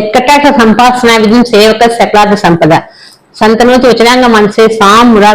ఎక్కటాట సంపాసన విధం సేవక సకలాద సంపద. సంతనోతి వచనాంగ మనసే సాం మురా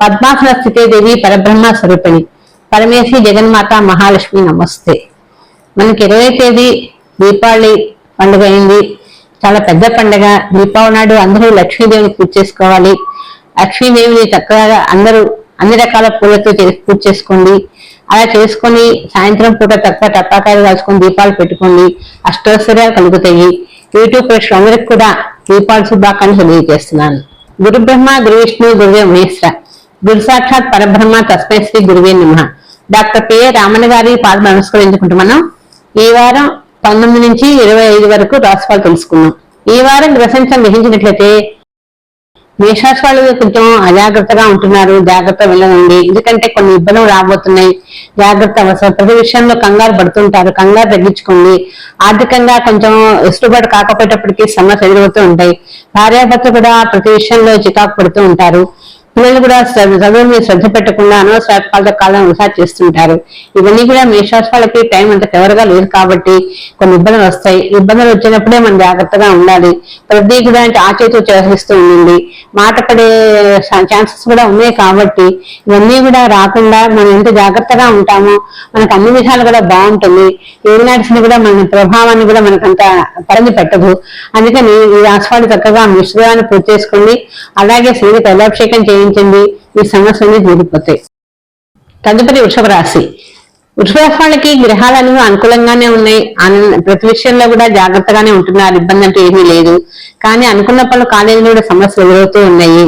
పద్మాసన స్థితే దేవి పరబ్రహ్మ స్వరూపిణి. పరమేశ్వరి జగన్మాత మహాలక్ష్మి నమస్తే. మనకి ఇరవై తేదీ దీపావళి పండుగ అయింది. చాలా పెద్ద పండుగ. దీపావళి నాడు అందరూ లక్ష్మీదేవిని పూజ చేసుకోవాలి. లక్ష్మీదేవిని చక్కగా అందరూ అన్ని రకాల పూలతో పూజ చేసుకోండి. అలా చేసుకొని సాయంత్రం పూట తక్కువ టపాకాయలు కాల్చుకొని దీపాలు పెట్టుకోండి. అష్టోత్తరాలు కలుగుతాయి. యూట్యూబ్ ప్రేక్షకులు అందరికి కూడా దీపాలు శుభాకాంక్షలు తెలియజేస్తున్నాను. గురు బ్రహ్మ గురు విష్ణు గురువే మహేశ్వర. గురు సాక్షాత్ పరబ్రహ్మ తస్మై శ్రీ గురువే నిమ. డాక్టర్ పిఏ రామన్ గారి పాద నమస్కరించుకుంటున్నాం ఈ వారం పంతొమ్మిది నుంచి ఇరవై ఐదు వరకు రాశిఫలాలు తెలుసుకున్నాం. ఈ వారం గ్రసించం గ్రహించినట్లయితే మేషరాశి వాళ్ళు కొంచెం అజాగ్రత్తగా ఉంటున్నారు జాగ్రత్త వెళ్ళనండి. ఎందుకంటే కొన్ని ఇబ్బందులు రాబోతున్నాయి. జాగ్రత్త అవసరం. ప్రతి విషయంలో కంగారు పడుతుంటారు. కంగారు తగ్గించుకోండి. ఆర్థికంగా కొంచెం ఇష్టపడి కాకపోయేటప్పటికీ సమస్య ఎదురవుతూ ఉంటాయి. భార్యాభర్త కూడా ప్రతి విషయంలో చికాకు పడుతూ ఉంటారు. పిల్లలు కూడా చదువు మీద శ్రద్ధ పెట్టకుండా అనవసర కాలం వృధా చేస్తుంటారు. ఇవన్నీ కూడా మేషరాశి వాళ్ళకి టైం అంత ఎవరుగా లేదు కాబట్టి కొన్ని ఇబ్బందులు వస్తాయి. ఇబ్బందులు వచ్చినప్పుడే మనం జాగ్రత్తగా ఉండాలి. ప్రతి కూడా అంటే ఆచేతూ చేస్తూ ఉండండి. మాట పడే ఛాన్సెస్ కూడా ఉన్నాయి కాబట్టి ఇవన్నీ కూడా రాకుండా మనం ఎంత జాగ్రత్తగా ఉంటామో మనకు అన్ని విధాలు కూడా బాగుంటుంది. ఏది నడిచిన కూడా మన ప్రభావాన్ని కూడా మనకు అంత పరిధి పెట్టదు. అందుకని ఈ రాశివాళ్ళు చక్కగా మిశ్రమాన్ని పూర్తి చేసుకోండి అలాగే శ్రీని తైలాభిషేకం చేయించండి ఈ సమస్యలు తీరిపోతాయి తదుపరి వృషభ రాశి. వృషభ వాళ్ళకి అనుకూలంగానే ఉన్నాయి. ప్రతి విషయంలో కూడా జాగ్రత్తగానే ఉంటున్నారు. ఇబ్బంది అంటూ ఏమీ లేదు. కానీ అనుకున్న పనులు కాలేజీలో కూడా సమస్యలు ఎదురవుతూ ఉన్నాయి.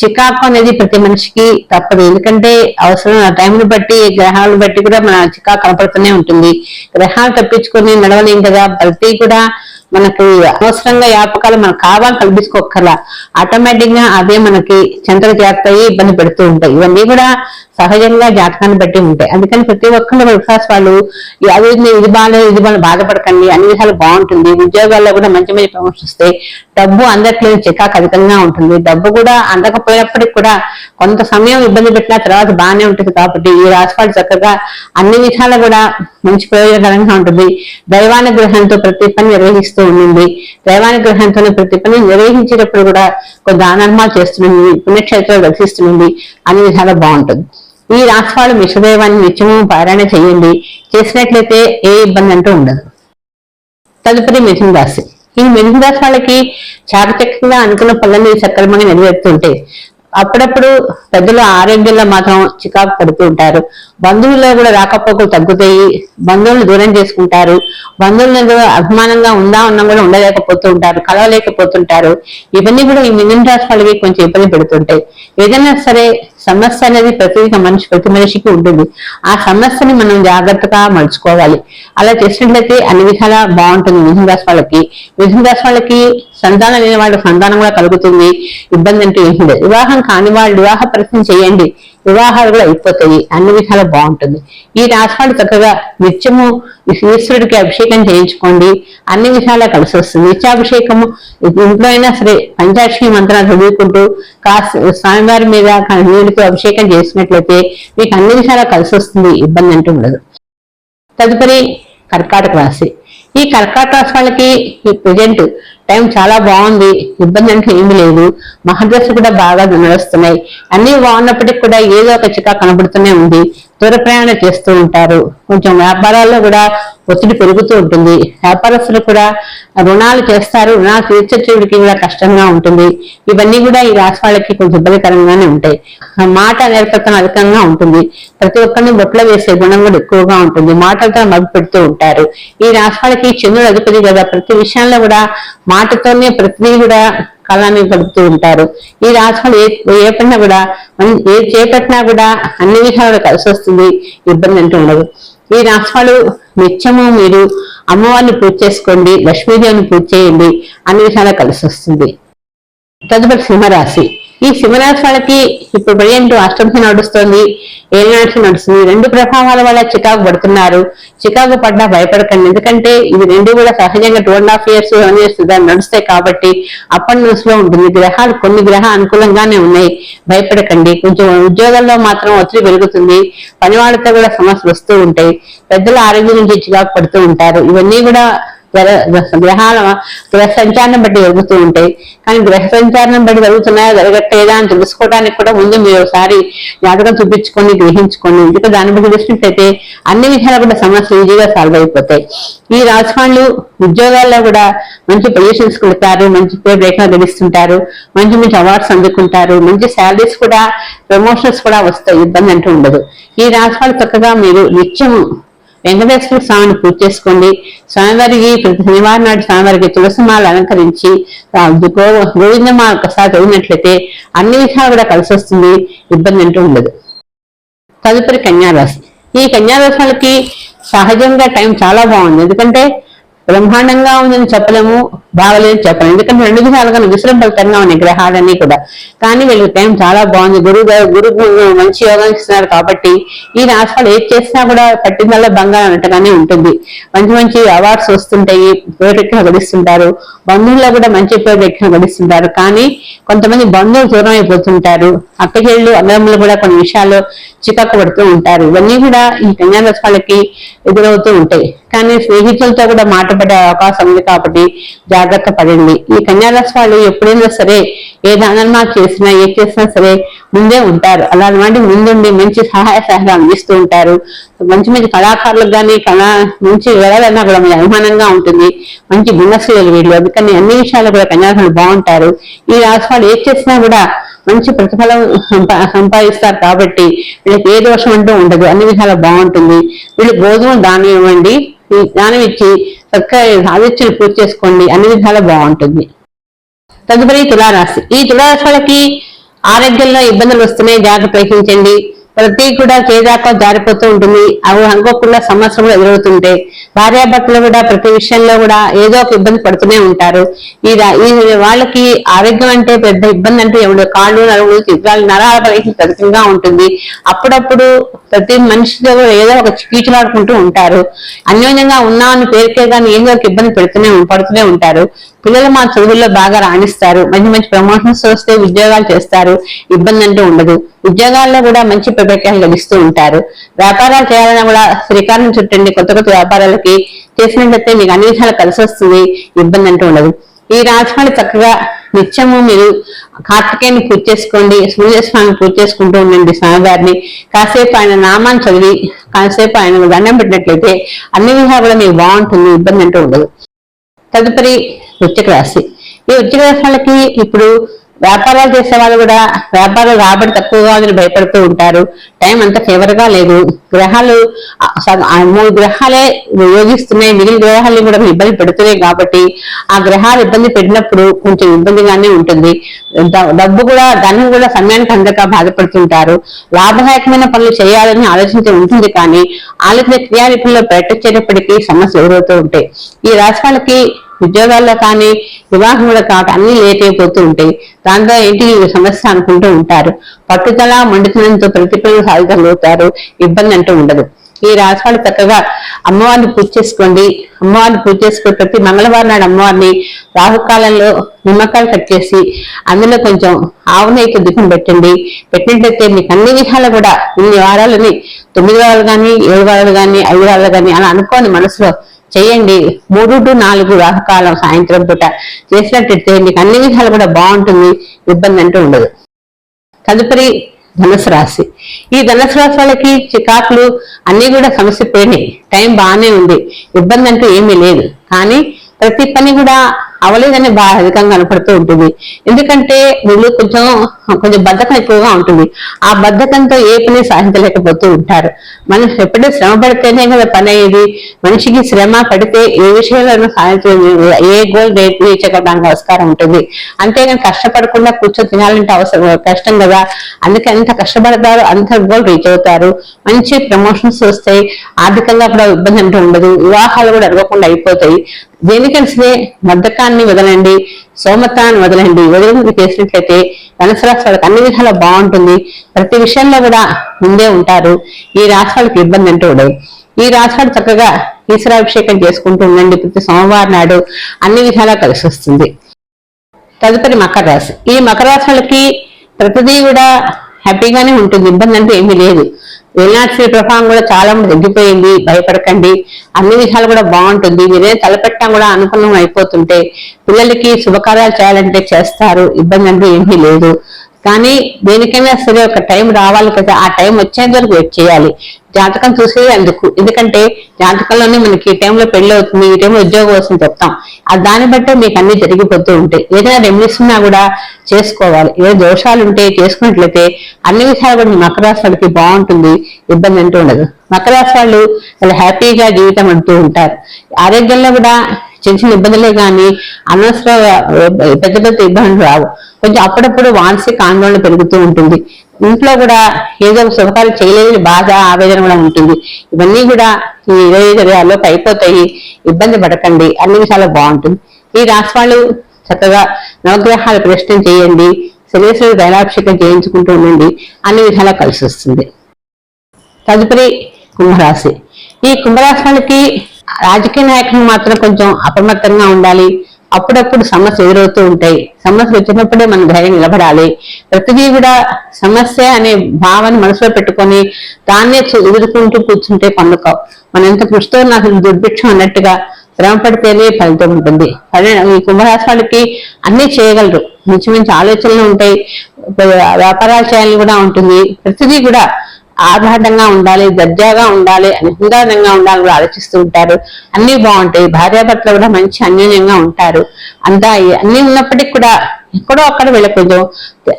చికాకు అనేది ప్రతి మనిషికి తప్పదు. ఎందుకంటే అవసరం ఆ టైంని బట్టి గ్రహాలను బట్టి కూడా మన చికాకు కనపడుతూనే ఉంటుంది. గ్రహాలు తప్పించుకొని నడవలేం కదా. ప్రతి కూడా మనకి అనవసరంగా వ్యాపకాలు మనకు కావాలి కల్పించుకోకర్లా ఆటోమేటిక్గా అదే మనకి చెంతలు చేస్తాయి ఇబ్బంది పెడుతూ ఉంటాయి. ఇవన్నీ కూడా సహజంగా జాతకాన్ని బట్టి ఉంటాయి. అందుకని ప్రతి ఒక్కరు విశ్వాస వాళ్ళు ఈ అది ఇది బాగాలేదు ఇది బాగా బాధపడకండి అన్ని విధాలు బాగుంటుంది. ఉద్యోగాల్లో కూడా మంచి మంచి ప్రమోషన్ వస్తాయి డబ్బు అందట్లేదు చికాకు అధికంగా ఉంటుంది. డబ్బు కూడా అందకపోయినప్పటికి కూడా కొంత సమయం ఇబ్బంది పెట్టిన తర్వాత బాగానే ఉంటుంది కాబట్టి ఈ రాశి చక్కగా అన్ని విధాలు కూడా మంచి ప్రయోజనకరంగా ఉంటుంది. దైవానుగ్రహంతో ప్రతి పని చేస్తూ ఉండింది. దైవానుగ్రహంతో ప్రతి పని నిర్వహించేటప్పుడు కూడా కొంత దానర్మాలు చేస్తుంది పుణ్యక్షేత్రాలు దర్శిస్తుంది అన్ని విధాలు బాగుంటుంది. ఈ రాశి వాళ్ళు విశ్వదైవాన్ని నిత్యము పారాయణ చేయండి. చేసినట్లయితే ఏ ఇబ్బంది అంటూ ఉండదు. తదుపరి మిథున రాశి. ఈ మిథున రాశి వాళ్ళకి చాకచక్యంగా అనుకున్న పనులన్నీ సక్రమంగా నెరవేరుతుంటే అప్పుడప్పుడు పెద్దల ఆరోగ్యంలో మాత్రం చికాకు పడుతూ ఉంటారు. బంధువుల్లో కూడా రాకపోకలు తగ్గుతాయి. బంధువులను దూరం చేసుకుంటారు. బంధువులను అభిమానంగా ఉందా ఉన్నా కూడా ఉండలేకపోతూ ఉంటారు కలవలేకపోతుంటారు ఇవన్నీ కూడా ఈ మిథున రాశి వాళ్ళకి కొంచెం ఇబ్బంది పెడుతుంటాయి. ఏదైనా సరే సమస్య అనేది ప్రతి మనిషి ప్రతి మనిషికి ఉంటుంది. ఆ సమస్యని మనం జాగ్రత్తగా మలుచుకోవాలి. అలా చేసినట్లయితే అన్ని విధాలా బాగుంటుంది. మిథున రాశి వాళ్ళకి. మిథున రాశి వాళ్ళకి సంతానం లేని వాళ్ళకి సంతానం కూడా కలుగుతుంది. ఇబ్బంది అంటే ఏం లేదు. వివాహం కాని వాళ్ళు వివాహ ప్రయత్నం చేయండి. వివాహాలు కూడా అయిపోతాయి అన్ని విధాలు బాగుంటుంది. ఈ రాశివాడు చక్కగా నిత్యము ఈశ్వరుడికి అభిషేకం చేయించుకోండి అన్ని విధాలా కలిసి వస్తుంది. నిత్యాభిషేకము ఇంట్లో అయినా సరే పంచాక్షి మంత్రాలు చదువుకుంటూ కాస్త స్వామివారి మీద నీళ్ళతో అభిషేకం చేసినట్లయితే మీకు అన్ని విధాలా కలిసి వస్తుంది ఇబ్బంది అంటూ ఉండదు. తదుపరి కర్కాటక రాశి. ఈ కర్కాటక రాశి వాళ్ళకి ఈ ప్రజెంట్ టైం చాలా బాగుంది. ఇబ్బంది అంటే ఏమి లేదు. మహాదశ కూడా బాగా నడుస్తున్నాయి. అన్ని బాగున్నప్పటికీ కూడా ఏదో ఒక చికా కనబడుతూనే ఉంది. దూర ప్రయాణం చేస్తూ ఉంటారు. కొంచెం వ్యాపారాల్లో కూడా ఒత్తిడి పెరుగుతూ ఉంటుంది. వ్యాపారస్తులు కూడా రుణాలు చేస్తారు. రుణాలు తీర్చడానికి కూడా కష్టంగా ఉంటుంది. ఇవన్నీ కూడా ఈ రాశి వాళ్ళకి కొంచెం ఇబ్బందికరంగానే ఉంటాయి. ఆ మాట నేర్పతం అధికంగా ఉంటుంది. ప్రతి ఒక్కరిని బొట్లో వేసే గుణం కూడా ఎక్కువగా ఉంటుంది. మాటలతో మగ్గు పెడుతూ ఉంటారు. ఈ రాశి వాళ్ళకి చంద్రుడు అధిపతి కదా. ప్రతి విషయంలో కూడా మాటతోనే ప్రతిదీ కూడా కాలాన్ని గడుపుతూ ఉంటారు. ఈ రాశిఫలం ఏ ఏ పడినా కూడా ఏ చేపట్టినా కూడా అన్ని విషయాలు కలిసి వస్తుంది. ఇబ్బంది అంటూ ఉండదు. ఈ రాశిఫలు నిత్యము మీరు అమ్మవారిని పూజ చేసుకోండి లక్ష్మీదేవిని పూజ చేయండి అన్ని విషయాలు కలిసి వస్తుంది. తదుపరి సింహరాశి. ఈ శివనాశాలకి ఇప్పుడు ప్రజెంట్ అష్టంశ నడుస్తుంది ఏనాటి నడుస్తుంది. రెండు ప్రభావాల వల్ల చికాకు పడుతున్నారు. చికాకు పడ్డా భయపడకండి. ఎందుకంటే ఇవి రెండు కూడా సహజంగా టూ అండ్ హాఫ్ ఇయర్స్ చేస్తుంది నడుస్తాయి కాబట్టి అప్పటి న్యూస్లో ఉంటుంది. గ్రహాలు కొన్ని గ్రహ అనుకూలంగానే ఉన్నాయి. భయపడకండి. కొంచెం ఉద్యోగాల్లో మాత్రం ఒత్తిడి పెరుగుతుంది. పనివాళ్ళతో కూడా సమస్యలు వస్తూ ఉంటాయి. పెద్దల ఆరోగ్యం నుంచి చికాకు పడుతూ ఉంటారు. ఇవన్నీ కూడా గ్రహాల గ్రహ సంచారం బట్టి జరుగుతూ ఉంటాయి. కానీ గ్రహ సంచారం బట్టి జరుగుతున్నాయా జరగట్లేదా అని తెలుసుకోవడానికి కూడా ముందు మీరు ఒకసారి జాతకం చూపించుకొని గ్రహించుకొని ఇంకా దాన్ని బట్టి చూసినట్లయితే అన్ని విధాలు కూడా సమస్యలు ఈజీగా సాల్వ్ అయిపోతాయి. ఈ రాశి ఉద్యోగాల్లో కూడా మంచి పొజిషన్స్ కొడతారు మంచి పేరు రేఖలు గడిస్తుంటారు మంచి మంచి అవార్డ్స్ అందుకుంటారు మంచి శాలరీస్ కూడా ప్రమోషన్స్ కూడా వస్తాయి ఇబ్బంది అంటూ ఉండదు. ఈ రాశి చక్కగా మీరు నిత్యం వెంకటేశ్వర స్వామిని పూజ చేసుకోండి. స్వామివారికి ప్రతి శనివారం నాడు స్వామివారికి తులసిమాల అలంకరించి ఆ, గోవిందమాల ఒకసారి చదివినట్లయితే అన్ని విషయాలు కూడా కలిసి వస్తుంది. ఇబ్బంది అంటూ ఉండదు. తదుపరి కన్యారాశి. ఈ కన్యారాశి వాళ్ళకి సహజంగా టైం చాలా బాగుంది. ఎందుకంటే బ్రహ్మాండంగా ఉందని చెప్పలేము బాగలేదు చెప్పలేము. ఎందుకంటే రెండు విధాలుగా విశ్రంభలితంగా ఉన్నాయి గ్రహాలన్నీ కూడా. కానీ వీళ్ళకి టైం చాలా బాగుంది. గురువు గారు గురువు మంచి యోగం ఇస్తున్నారు కాబట్టి ఈ రాష్ట్రాలు ఏది చేసినా కూడా పట్టిందల్లా బంగారం అన్నట్టుగానే ఉంటుంది. మంచి మంచి అవార్డ్స్ వస్తుంటాయి పేరెక్కిన గడిస్తుంటారు. బంధువుల్లో కూడా మంచి పేరెక్కిన గడిస్తుంటారు. కానీ కొంతమంది బంధువులు దూరం అయిపోతుంటారు. అక్కచెళ్ళు అన్నదమ్ములు కూడా కొన్ని విషయాల్లో చికాకు పడుతూ ఉంటారు. ఇవన్నీ కూడా ఈ కన్యా రాష్ట్రాలకి వాళ్ళకి ఎదురవుతూ ఉంటాయి. కానీ స్నేహితులతో కూడా మాటపడే అవకాశం ఉంది కాబట్టి జాగ్రత్త పడండి. ఈ కన్యారాశి వాళ్ళు ఎప్పుడైనా సరే ఏ దానమా చేసినా ఏ చేసినా సరే ముందే ఉంటారు. అలాంటి వాటి ముందుండి మంచి సహాయ సహాయం అందిస్తూ ఉంటారు. మంచి మంచి కళాకారులకు కానీ కళా మంచి వెళ్ళాలన్నా కూడా మీ అభిమానంగా ఉంటుంది. మంచి గుణశీలు వీళ్ళు. అందుకని అన్ని విషయాలు కూడా కన్యాకులు బాగుంటారు. ఈ రాశి వాళ్ళు ఏది చేసినా కూడా మంచి ప్రతిఫలం సంపా- సంపాదిస్తారు కాబట్టి వీళ్ళకి ఏ దోషం అంటూ ఉండదు. అన్ని విధాలు బాగుంటుంది. వీళ్ళు గోధుమ దానం ఇవ్వండి. మీ జ్ఞానం ఇచ్చి చక్కగా ఆదిత్యులు పూర్తి చేసుకోండి అన్ని విధాలు బాగుంటుంది. తదుపరి తులారాశి. ఈ తులారాశి వాళ్ళకి ఆరోగ్యంలో ఇబ్బందులు వస్తున్నాయి జాగ్రత్త ప్రయత్నించండి ప్రతి కూడా చేదాకా జారిపోతూ ఉంటుంది. అవి అనుకోకుండా సమస్యలు ఎదురవుతుంటే భార్యాభర్తలు కూడా ప్రతి విషయంలో కూడా ఏదో ఒక ఇబ్బంది పడుతూనే ఉంటారు. ఈ ఈ వాళ్ళకి ఆరోగ్యం అంటే పెద్ద ఇబ్బంది అంటే ఎవడు కాళ్ళు నరువులు చిత్రాలు నరాల పరిస్థితి అధికంగా ఉంటుంది. అప్పుడప్పుడు ప్రతి మనిషితో కూడా ఏదో ఒక కీచులాడుకుంటూ ఉంటారు. అన్యోన్యంగా ఉన్నా అని పేరుకే కానీ ఏదో ఒక ఇబ్బంది పెడుతూనే పడుతూనే ఉంటారు. పిల్లలు మా చదువుల్లో బాగా రాణిస్తారు. మంచి మంచి ప్రమోషన్స్ వస్తే ఉద్యోగాలు చేస్తారు. ఇబ్బంది అంటూ ఉండదు. ఉద్యోగాల్లో కూడా మంచి ప్రవేశాలు లభిస్తూ ఉంటారు. వ్యాపారాలు చేయాలన్నా కూడా శ్రీకారం చుట్టండి. కొత్త కొత్త వ్యాపారాలకి చేసినట్లయితే మీకు అన్ని విషయాలు కలిసి వస్తుంది. ఇబ్బంది అంటూ ఉండదు. ఈ రాజకీయాలు చక్కగా నిత్యము మీరు కార్తికేయని పూజ చేసుకోండి. సూర్యస్వామిని పూజ చేసుకుంటూ ఉండండి స్వామివారిని. కాసేపు ఆయన నామాన్ని చదివి కాసేపు ఆయన దండం పెట్టినట్లయితే అన్ని విధాలు కూడా మీకు బాగుంటుంది. ఇబ్బంది అంటూ ఉండదు. తదుపరి వృత్తిక రాశి. ఈ వృత్తిక రాశి వాళ్ళకి ఇప్పుడు వ్యాపారాలు చేసే వాళ్ళు కూడా వ్యాపారం రాబడి తక్కువగా ఉందని భయపడుతూ ఉంటారు. టైం అంత ఫేవర్గా లేదు. గ్రహాలు మూడు గ్రహాలే యోగిస్తున్నాయి మిగిలిన గ్రహాలు కూడా ఇబ్బంది పెడుతున్నాయి కాబట్టి ఆ గ్రహాలు ఇబ్బంది పెట్టినప్పుడు కొంచెం ఇబ్బందిగానే ఉంటుంది. డబ్బు కూడా ధనం కూడా సమయానికి అందక బాధపడుతుంటారు. లాభదాయకమైన పనులు చేయాలని ఆలోచించి ఉంటుంది కానీ ఆలోచన క్రియాలిపుల్లో పెట్టొచ్చేటప్పటికీ సమస్యలు ఎదురవుతూ ఉంటాయి. ఈ రాష్ట్రాలకి ఉద్యోగాల్లో కానీ వివాహంలో కాక అన్ని లేట్ అయిపోతూ ఉంటాయి. దాంతో ఏంటి? సమస్య అనుకుంటూ ఉంటారు. పట్టుదల మండుతనంతో ప్రతిఫలం సాధించగలుగుతారు. ఇబ్బంది అంటూ ఉండదు. ఈ రాశివాళ్ళు చక్కగా అమ్మవారిని పూజ చేసుకోండి. అమ్మవారిని పూజ చేసుకుని ప్రతి మంగళవారం నాడు అమ్మవారిని రాహుకాలంలో నిమ్మకాయలు కట్ చేసి అందులో కొంచెం ఆవు నెయ్యి దుఃఖం పెట్టండి. పెట్టినట్లయితే మీకు అన్ని విధాలు కూడా ఇన్ని వారాలని తొమ్మిది వారాలు కానీ ఏడు వారాలు కానీ ఐదు వారాలు కానీ అలా అనుకోని మనసులో చేయండి. మూడు టు నాలుగు రాహకాలం సాయంత్రం పూట చేసినట్టయితే మీకు అన్ని విధాలు కూడా బాగుంటుంది. ఇబ్బంది అంటూ ఉండదు. తదుపరి ధనుసు రాశి. ఈ ధనుసు రాశి వాళ్ళకి చికాకులు అన్ని కూడా సమస్య పోయినాయి టైం బాగానే ఉంది. ఇబ్బంది అంటూ ఏమీ లేదు. కానీ ప్రతి పని కూడా అవలేదని బాగా అధికంగా కనపడుతూ ఉంటుంది. ఎందుకంటే వీళ్ళు కొంచెం కొంచెం బద్ధకం ఎక్కువగా ఉంటుంది. ఆ బద్ధకంతో ఏ పని సాధించలేకపోతూ ఉంటారు. మనం ఎప్పుడూ శ్రమ పడితేనే కదా పని అయ్యేది. మనిషికి శ్రమ పడితే ఏ విషయంలో సాధించలేదు ఏ గోల్ నేర్చుకోవడానికి ఆస్కారం ఉంటుంది. అంతేగాని కష్టపడకుండా కూర్చొని తినాలంటే అవసరం కష్టం కదా. అందుకే ఎంత కష్టపడతారు అంత గోల్ రీచ్ అవుతారు. మంచి ప్రమోషన్స్ వస్తాయి. ఆర్థికంగా కూడా ఇబ్బంది అంటూ ఉండదు. వివాహాలు కూడా అడగకుండా అయిపోతాయి. దేనికలిసినే మద్దకాన్ని వదలండి సోమతాన్ని వదలండి. వదిలి చేసినట్లయితే ధనుసు రాశి వాళ్ళకి అన్ని విధాలా బాగుంటుంది. ప్రతి విషయంలో కూడా ముందే ఉంటారు. ఈ రాశి వాళ్ళకి ఇబ్బంది అంటూ ఉండదు. ఈ రాశి చక్కగా ఈశ్వరాభిషేకం చేసుకుంటూ ఉండండి. ప్రతి సోమవారం నాడు అన్ని విధాలా కలిసి వస్తుంది. తదుపరి మకర రాశి. ఈ మకర రాశి వాళ్ళకి ప్రతిదీ కూడా హ్యాపీగానే ఉంటుంది. ఇబ్బంది అంటే ఏమీ లేదు. వెళ్ళాల్సిన ప్రభావం కూడా చాలా మంది తగ్గిపోయింది. భయపడకండి. అన్ని విషయాలు కూడా బాగుంటుంది. మీరే తలపెట్టడం కూడా అనుకూలం అయిపోతుంటే పిల్లలకి శుభకార్యాలు చేయాలంటే చేస్తారు. ఇబ్బంది అంటే ఏమీ లేదు. కానీ దేనికైనా సరే ఒక టైం రావాలి కదా ఆ టైం వచ్చేంత వరకు వెయిట్ చేయాలి. జాతకం చూసేది అందుకు. ఎందుకంటే జాతకంలోనే మనకి ఈ టైంలో పెళ్ళి అవుతుంది ఈ టైంలో ఉద్యోగం వస్తుంది చెప్తాం ఆ దాన్ని బట్టే మీకు అన్ని జరిగిపోతూ ఉంటాయి. ఏదైనా రెమెడీస్ ఉన్నా కూడా చేసుకోవాలి. ఏ దోషాలు ఉంటే చేసుకున్నట్లయితే అన్ని విషయాలు కూడా మకర రాశి బాగుంటుంది ఇబ్బంది అంటూ ఉండదు. మకర రాశి వాళ్ళు వాళ్ళు హ్యాపీగా జీవితం అంటూ ఉంటారు. ఆరోగ్యంలో కూడా చిన్న చిన్న ఇబ్బందులే కానీ అనవసర పెద్ద పెద్ద ఇబ్బందులు రావు. కొంచెం అప్పుడప్పుడు మానసిక ఆందోళన పెరుగుతూ ఉంటుంది. ఇంట్లో కూడా ఏదో శుభకార్యం చేయలేని బాధ ఆవేదన కూడా ఉంటుంది. ఇవన్నీ కూడా ఈ ఇరవై ఐదు అయిపోతాయి. ఇబ్బంది పడకండి. అన్ని చాలా బాగుంటుంది. ఈ రాశి వాళ్ళు చక్కగా నవగ్రహాలు ప్రశ్న చేయండి. శనేశ్వరుడు తైలాభిషేకం చేయించుకుంటూ ఉండండి. అన్ని విధాలా కలిసి వస్తుంది. తదుపరి కుంభరాశి. ఈ కుంభరాశి వాళ్ళకి రాజకీయ నాయకులు మాత్రం కొంచెం అప్రమత్తంగా ఉండాలి. అప్పుడప్పుడు సమస్య ఎదురవుతూ ఉంటాయి. సమస్య వచ్చినప్పుడే మనం ధైర్యం నిలబడాలి. ప్రతిదీ కూడా సమస్య అనే భావన మనసులో పెట్టుకొని దాన్నే ఎదుర్కొంటూ కూర్చుంటే పండుకోవు మనం ఎంత కృషితో నాకు దుర్భిక్షం అన్నట్టుగా శ్రమ పడితేనే ఫలితం ఉంటుంది. ఈ కుంభరాశి వాళ్ళకి అన్నీ చేయగలరు. మంచి మంచి ఆలోచనలు ఉంటాయి. వ్యాపారాలు చేయాలని కూడా ఉంటుంది. ప్రతిదీ కూడా ఆహ్లాదంగా ఉండాలి దర్జాగా ఉండాలి అని హుందానంగా ఉండాలని కూడా ఆలోచిస్తూ ఉంటారు. అన్ని బాగుంటాయి. భార్యాభర్తలు కూడా మంచి అన్యోన్యంగా ఉంటారు. అంతా అన్నీ అన్ని ఉన్నప్పటికీ కూడా ఎక్కడో అక్కడ వీళ్ళ కొంచెం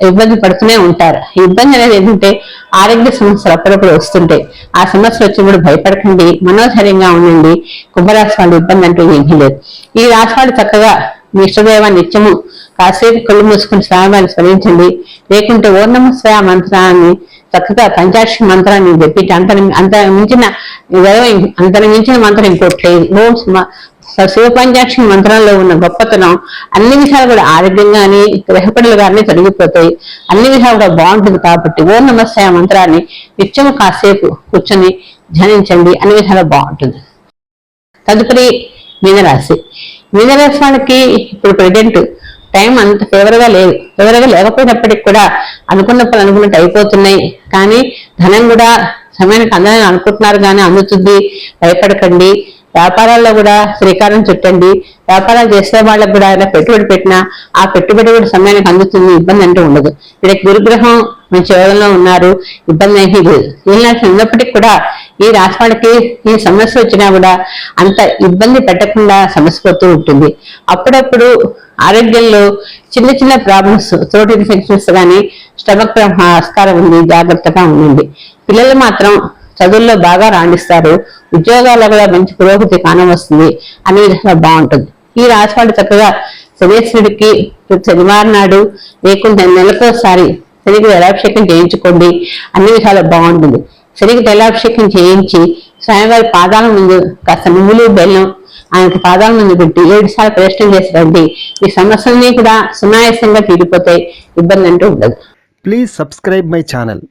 ఇబ్బంది పడుతూనే ఉంటారు. ఈ ఇబ్బంది అనేది ఏంటంటే ఆరోగ్య సమస్యలు అప్పుడప్పుడు వస్తుంటాయి ఆ సమస్యలు వచ్చినప్పుడు భయపడకండి మనోధైర్యంగా ఉండండి. కుంభరాశి వాళ్ళు ఇబ్బంది అంటూ ఏమీ లేదు. ఈ రాశి వాళ్ళు చక్కగా మీ ఇష్టదేవ నిత్యము కాసేపు కళ్ళు మూసుకుని స్వామివారిని స్మరించండి. లేకుంటే ఓం నమ మంత్రాన్ని చక్కగా పంచాక్షి మంత్రాన్ని చెప్పి అంత అంత మించిన ఏదో మించిన మంత్రం ఇంకోటి లేదు. ఓం శివ పంచాక్షి మంత్రంలో ఉన్న గొప్పతనం అన్ని విషయాలు కూడా ఆరోగ్యంగాని గ్రహపడలు కానీ తొలగిపోతాయి. అన్ని విషయాలు కూడా బాగుంటుంది కాబట్టి ఓం నమస్య మంత్రాన్ని నిత్యం కాసేపు కూర్చొని ధ్యానించండి. అన్ని విషయాలు బాగుంటుంది. తదుపరి మీనరాశి. మీనరాశి వాళ్ళకి ఇప్పుడు ప్రజెంట్ టైం అంత ఫేవర్గా లేదు. ఫేవర్గా లేకపోయినప్పటికి కూడా అనుకున్న పనులు అనుకున్నట్టు అయిపోతున్నాయి. కానీ ధనం కూడా సమయానికి అందని అనుకుంటున్నారు కానీ అందుతుంది భయపడకండి. వ్యాపారాల్లో కూడా శ్రీకారం చుట్టండి. వ్యాపారాలు చేసే వాళ్ళకు కూడా ఏదైనా పెట్టుబడి పెట్టినా ఆ పెట్టుబడి కూడా సమయానికి అందుతుంది ఇబ్బంది అంటూ ఉండదు. ఇక్కడ గురుగ్రహం మంచి యోగంలో ఉన్నారు ఇబ్బంది ఏమీ లేదు. ఏనాటి ఉన్నప్పటికీ కూడా ఈ రాష్ట్రానికి వాళ్ళకి ఈ సమస్య వచ్చినా కూడా అంత ఇబ్బంది పెట్టకుండా సమస్య పోతూ ఉంటుంది. అప్పుడప్పుడు ఆరోగ్యంలో చిన్న చిన్న ప్రాబ్లమ్స్ థ్రోట్ ఇన్ఫెక్షన్స్ కానీ స్టమక్ ఆస్కారం ఉంది జాగ్రత్తగా ఉండండి. పిల్లలు మాత్రం చదువుల్లో బాగా రాణిస్తారు. ఉద్యోగాల్లో కూడా మంచి పురోగతి కానవస్తుంది. అనే విధంగా బాగుంటుంది. ఈ రాశివాళ్ళు చక్కగా శనేశ్వరుడికి శనివారం నాడు లేకుంటే నెలకోసారి శనికి జలాభిషేకం చేయించుకోండి. అన్ని విధాలు బాగుంటుంది. శనికి జలాభిషేకం చేయించి స్వామివారి పాదాల ముందు కాస్త నువ్వులు బెల్లం ఆయనకు పాదాల ముందు పెట్టి ఏడు సార్లు ప్రదర్శన చేసి రండి. ఈ సమస్యలన్నీ కూడా సునాయాసంగా తీరిపోతాయి. ఇబ్బంది అంటూ ఉండదు. Please subscribe my channel